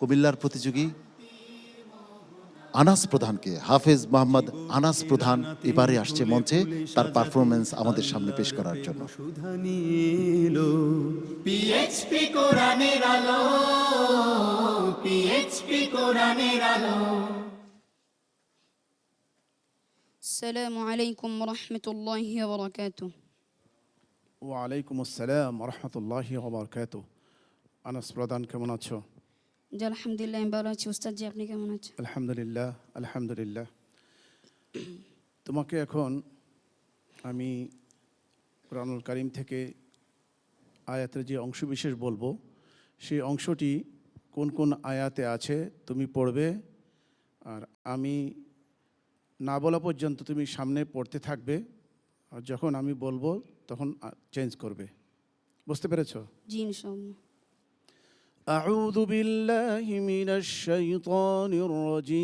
কুমিল্লার প্রতিযোগী আনাস প্রধানকে হাফেজ মোহাম্মদ আনাস প্রধান এবারে আসছে মঞ্চে তার পারফরমেন্স আমাদের সামনে পেশ করার জন্য সুধা নিলো পিএইচপি কোরআনের আলো পিএইচপি কোরআনের আলো السلام عليكم ورحمة الله وبركاته ওয়ালাইকুম আসসালাম রহমতুল্লাহি ওবরকাত আনাস প্রধান কেমন আছো জি আলহামদুলিল্লাহ আমি ভালো আছি। উস্তাদ জি আপনি কেমন আছেন? আলহামদুলিল্লাহ আলহামদুলিল্লাহ। তোমাকে এখন আমি কোরআনুল কারিম থেকে আয়াতের যে অংশবিশেষ বলব সেই অংশটি কোন কোন আয়াতে আছে তুমি পড়বে আর আমি না বলা পর্যন্ত তুমি সামনে পড়তে থাকবে আর যখন আমি বলব তখন চেঞ্জ করবে। বুঝতে পেরেছ? জি ইনশাআল্লাহ। أعوذ بالله من الشيطان الرجيم.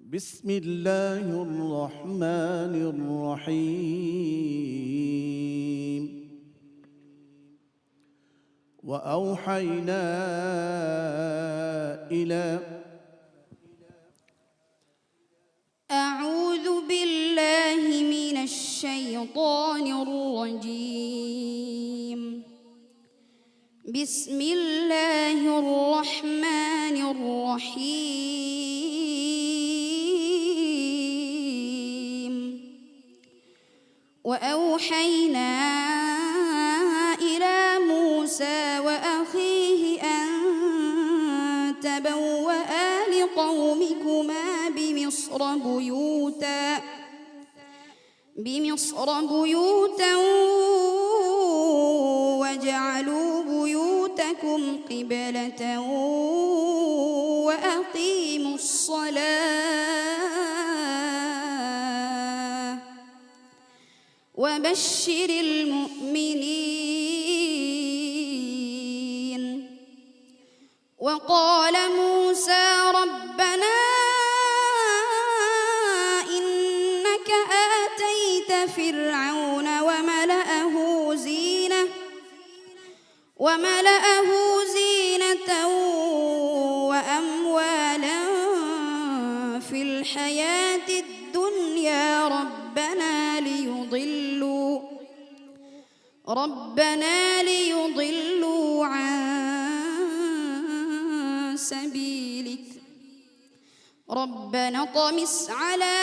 بسم الله الرحمن الرحيم. وأوحينا إلى أعوذ بالله من الشيطان الرجيم. بسم الله الرحمن الرحيم. وأوحينا إلى موسى وأخيه أن تبوأ لقومكما بمصر بيوتا بمصر بيوتا بيوتكم قبلة وأقيموا الصلاة. وبشر المؤمنين. وقال موسى ربنا إنك آتيت فرعون وملأه زينة وملأه ربنا ليضلوا عن سبيلك. ربنا طمس على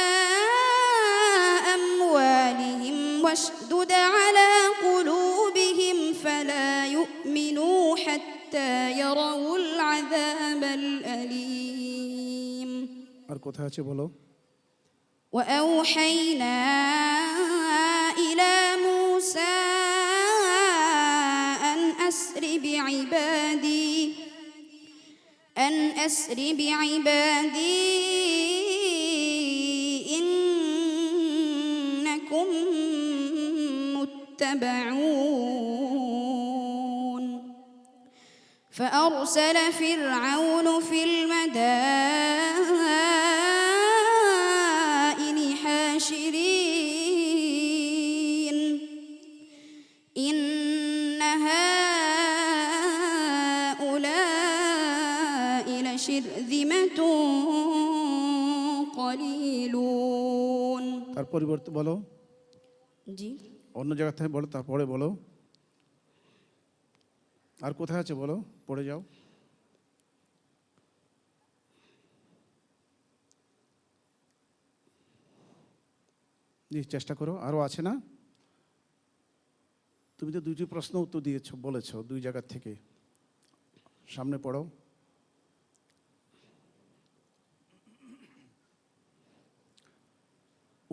أموالهم واشدد على قلوبهم فلا يؤمنوا حتى يروا العذاب الأليم. وأوحينا أسر بعبادي إنكم متبعون. فأرسل فرعون في المدائن لشرذمة قليلون তার পরিবর্তে বলো জি অন্য জায়গা থেকে বলো তারপরে বলো আর কোথায় আছে বলো পড়ে যাও জি চেষ্টা করো আরও আছে না তুমি তো দুইটি প্রশ্ন উত্তর দিয়েছো বলেছো দুই জায়গার থেকে সামনে পড়ো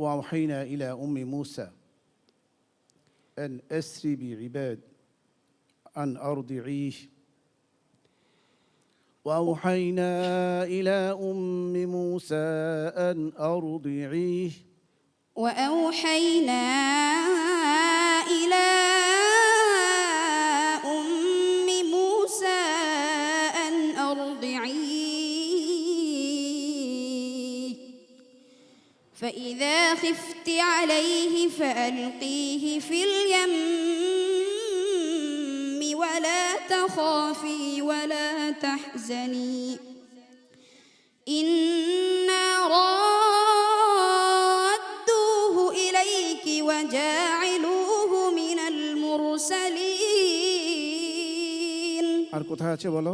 وأوحينا إلى أم موسى أن أسري بعباد ان ارضعيه وأوحينا إلى أم موسى أن ارضعيه وأوحينا إلى فإذا خفت عليه فألقيه في اليم ولا تخافي ولا تحزني إنا رادوه إليك وجاعلوه من المرسلين আর কোথায় আছে বলো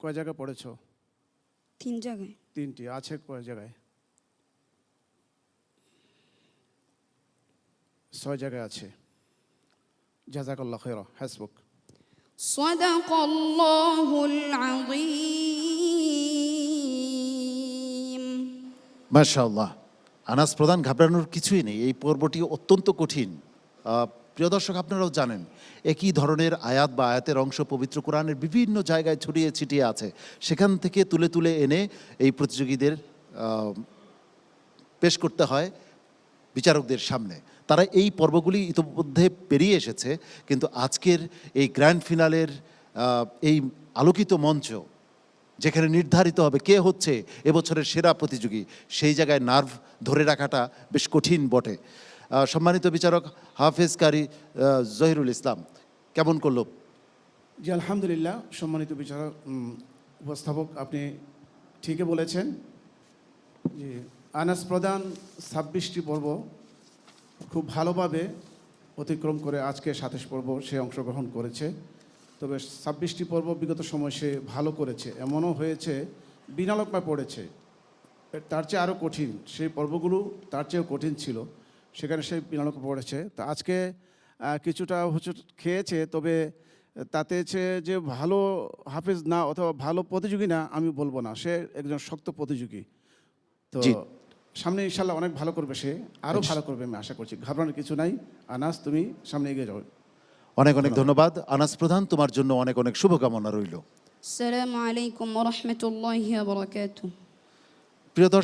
কয় জায়গায় পড়েছো তিন জায়গায় তিনটি আছে কয় জায়গায় ছয় জায়গায় আছে জাজাকাল্লাহ খের হ্যাসবুক صدق الله العظيم মাশাআল্লাহ আনাস প্রধান ঘাবড়ানোর কিছুই নেই এই পর্বটি অত্যন্ত কঠিন আহ, প্রিয় দর্শক, আপনারাও জানেন, একই ধরনের আয়াত বা আয়াতের অংশ পবিত্র কোরআনের বিভিন্ন জায়গায় ছড়িয়ে ছিটিয়ে আছে। সেখান থেকে তুলে তুলে এনে এই প্রতিযোগীদের পেশ করতে হয় বিচারকদের সামনে। তারা এই পর্বগুলি ইতিমধ্যে পেরিয়ে এসেছে, কিন্তু আজকের এই গ্র্যান্ড ফিনালের এই আলোকিত মঞ্চ, যেখানে নির্ধারিত হবে কে হচ্ছে এবছরের সেরা প্রতিযোগী, সেই জায়গায় নার্ভ ধরে রাখাটা বেশ কঠিন বটে। সম্মানিত বিচারক হাফেজ কারি জহিরুল ইসলাম, কেমন করল? জি, আলহামদুলিল্লাহ, সম্মানিত বিচারক উপস্থাপক, আপনি ঠিকই বলেছেন যে আনাস প্রধান ছাব্বিশটি পর্ব খুব ভালোভাবে অতিক্রম করে আজকে সাতাশ পর্ব সে অংশগ্রহণ করেছে। তবে ছাব্বিশটি পর্ব বিগত সময় সে ভালো করেছে। এমনও হয়েছে বিনালকমা পড়েছে। তার চেয়ে আরও কঠিন, সেই পর্বগুলো তার চেয়েও কঠিন ছিল। সেখানে সে বিনালঙ্ক পড়েছে। তা আজকে কিছুটা হচ্ছে খেয়েছে তবে তাতে সে যে ভালো হাফেজ না অথবা ভালো প্রতিযোগী না আমি বলব না। সে একজন শক্ত প্রতিযোগী। তো সামনে ইনশাল্লাহ অনেক ভালো করবে সে। আরও আচ্ছা। ভালো করবে আমি আশা করছি। ঘাবড়ানোর কিছু নাই। আনাস তুমি সামনে এগিয়ে যাও। অনেক অনেক ধন্যবাদ। আনাস প্রধান তোমার জন্য অনেক অনেক শুভকামনা রইল। প্রিয় দর্শক